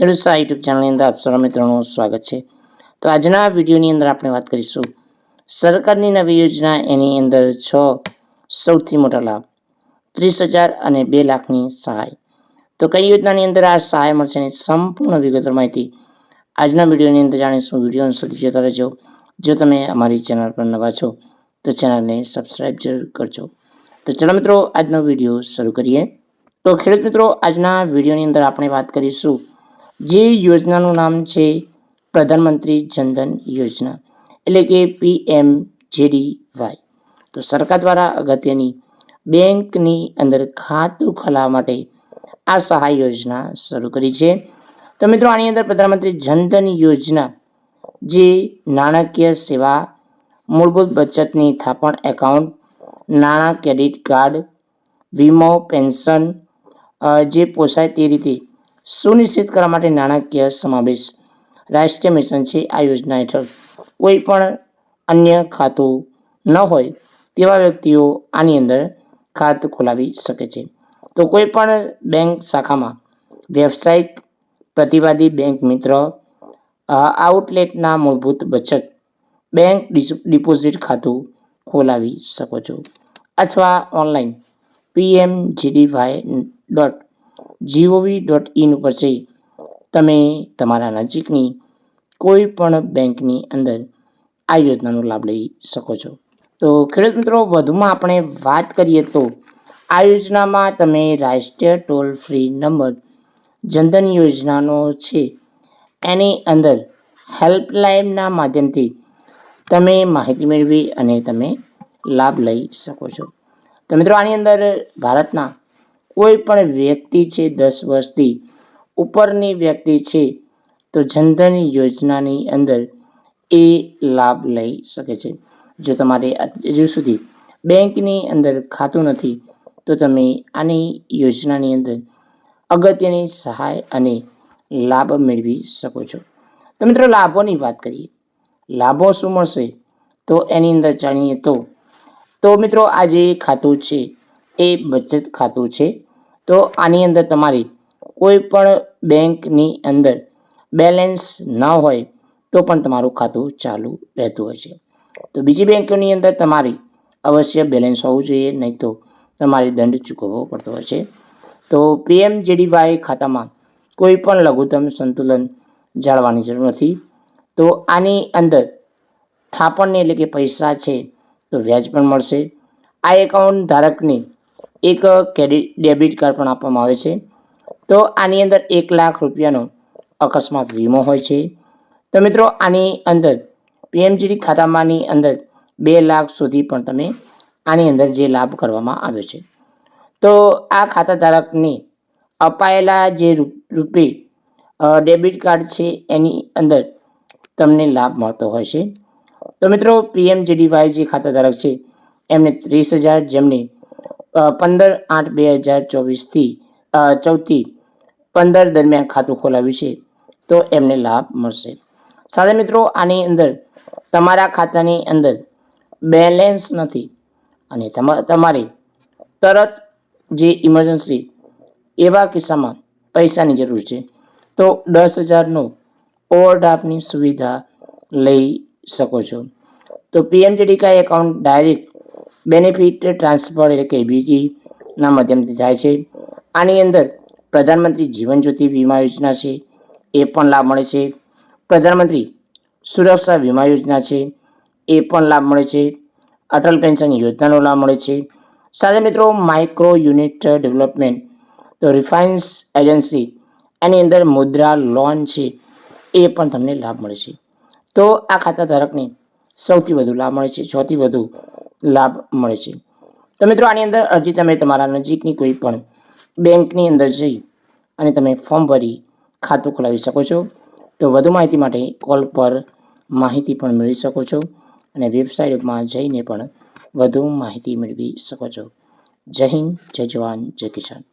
ખેડૂત સહાય યુટ્યુબ ચેનલની અંદર આપ સર્વ મિત્રોનું સ્વાગત છે. તો આજના વિડીયોની અંદર આપણે વાત કરીશું સરકારની નવી યોજના એની અંદર છ સૌથી મોટા લાભ, ત્રીસ હજાર અને બે લાખની સહાય. તો કઈ યોજનાની અંદર આ સહાય મળશે એની સંપૂર્ણ વિગતવાર માહિતી આજના વિડીયોની અંદર જાણીશું. વીડિયો સુધી જોતા રહેજો. જો તમે અમારી ચેનલ પર નવા છો, તો ચેનલને સબસ્ક્રાઈબ જરૂર કરજો. તો ચલો મિત્રો, આજનો વીડિયો શરૂ કરીએ. તો ખેડૂત મિત્રો, આજના વિડીયોની અંદર આપણે વાત કરીશું જે યોજનાનું નામ છે પ્રધાનમંત્રી જનધન યોજના, એટલે કે પી એમ જેડીવાય તો સરકાર દ્વારા અગત્યની બેંકની અંદર ખાતું ખોલાવવા માટે આ સહાય યોજના શરૂ કરી છે. તો મિત્રો, આની અંદર પ્રધાનમંત્રી જનધન યોજના, જે નાણાકીય સેવા, મૂળભૂત બચતની થાપણ એકાઉન્ટ, નાણાં ક્રેડિટ કાર્ડ, વીમો, પેન્શન જે પોસાય તે રીતે સુનિશ્ચિત કરવા માટે નાણાકીય સમાવેશ. રાષ્ટ્રીય મિશન છે આ યોજના હેઠળ કોઈ પણ અન્ય ખાતું ન હોય તેવા વ્યક્તિઓ આની અંદર ખાતું ખોલાવી શકે છે. તો કોઈ પણ બેંક શાખામાં વ્યવસાયિક પ્રતિવાદી બેંક મિત્ર આઉટલેટના મૂળભૂત બચત, બેંક ડિપોઝિટ ખાતું ખોલાવી શકો છો. અથવા online PM JDY dot gov dot in ઉપર જઈ તમે તમારા નજીકની કોઈ પણ બેંકની અંદર આ યોજનાનો લાભ લઈ શકો છો. તો ખેડૂત મિત્રો, વધુમાં આપણે વાત કરીએ તો આ યોજનામાં તમે રાષ્ટ્રીય ટોલ ફ્રી નંબર, જનધન યોજનાનો છે, એની અંદર હેલ્પલાઇનના માધ્યમથી તમે માહિતી મેળવી અને તમે લાભ લઈ શકો છો. તો મિત્રો, આની અંદર ભારતના કોઈ પણ વ્યક્તિ છે દસ વર્ષથી ઉપરની વ્યક્તિ છે, તો જનધન યોજનાની અંદર એ લાભ લઈ શકે છે. જો તમારે હજુ સુધી બેંકની અંદર ખાતું નથી, તો તમે આની યોજનાની અંદર અગત્યની સહાય અને લાભ મેળવી શકો છો. તો મિત્રો, લાભોની વાત કરીએ. લાભો શું મળશે? તો એની અંદર જાણીએ તો. તો મિત્રો, આ જે ખાતું છે એ બચત ખાતું છે. તો આની અંદર તમારી કોઈ પણ બેંકની અંદર બેલેન્સ ન હોય તો પણ તમારું ખાતું ચાલુ રહેતું હોય છે. તો બીજી બેંકોની અંદર તમારી અવશ્ય બેલેન્સ હોવું જોઈએ, નહીં તો તમારે દંડ ચૂકવવો પડતો હોય છે. તો પીએમ જેડીવાય ખાતામાં કોઈ પણ લઘુત્તમ સંતુલન જાળવાની જરૂર નથી. તો આની અંદર થાપણને એટલે કે પૈસા છે તો વ્યાજ પણ મળશે. આ એકાઉન્ટ ધારકને એક ક્રેડિટ ડેબિટ કાર્ડ પણ આપવામાં આવે છે. તો આની અંદર એક લાખ રૂપિયાનો અકસ્માત વીમો હોય છે. તો મિત્રો, આની અંદર પીએમજીડી ખાતામાંની અંદર બે લાખ સુધી પણ તમે આની અંદર જે લાભ કરવામાં આવ્યો છે. તો આ ખાતા ધારકને અપાયેલા જે રૂપે ડેબિટ કાર્ડ છે, એની અંદર તમને લાભ મળતો હોય છે. તો મિત્રો પીએમજીડીવાય જે ખાતાધારક છે, એમને ત્રીસ હજાર જેમને પંદર આઠ બે હજાર ચોવીસથી ચૌદથી પંદર દરમિયાન ખાતું ખોલાવ્યું છે. તો એમને લાભ મળશે. સાથે મિત્રો, આની અંદર તમારા ખાતાની અંદર બેલેન્સ નથી અને તમા- તમારે તરત જે ઇમરજન્સી એવા કિસ્સામાં પૈસાની જરૂર છે. તો દસ હજારનો ઓવરડ્રાફ્ટની સુવિધા લઈ શકો છો. તો પીએમજેડીકા એકાઉન્ટ ડાયરેક્ટ બેનિફિટ ટ્રાન્સફર એટલે કે બીજીના માધ્યમથી થાય છે. આની અંદર પ્રધાનમંત્રી જીવન જ્યોતિ વીમા યોજના છે, એ પણ લાભ મળે છે. પ્રધાનમંત્રી સુરક્ષા વીમા યોજના છે, એ પણ લાભ મળે છે. અટલ પેન્શન યોજનાનો લાભ મળે છે. સાથે મિત્રો માઇક્રો યુનિટ ડેવલપમેન્ટ તો રિફાઇન્સ એજન્સી એની અંદર મુદ્રા લોન છે, એ પણ તમને લાભ મળે છે. તો આ ખાતા ધારકને સૌથી વધુ લાભ મળે છે, સૌથી વધુ લાભ મળે છે. તો મિત્રો, આની અંદર અરજી તમે તમારા નજીકની કોઈ પણ બેંકની અંદર જઈ અને તમે ફોર્મ ભરી ખાતું ખોલાવી શકો છો. તો વધુ માહિતી માટે કોલ પર માહિતી પણ મેળવી શકો છો અને વેબસાઇટમાં જઈને પણ વધુ માહિતી મેળવી શકો છો. જય હિન્દ, જય જવાન, જય કિસાન.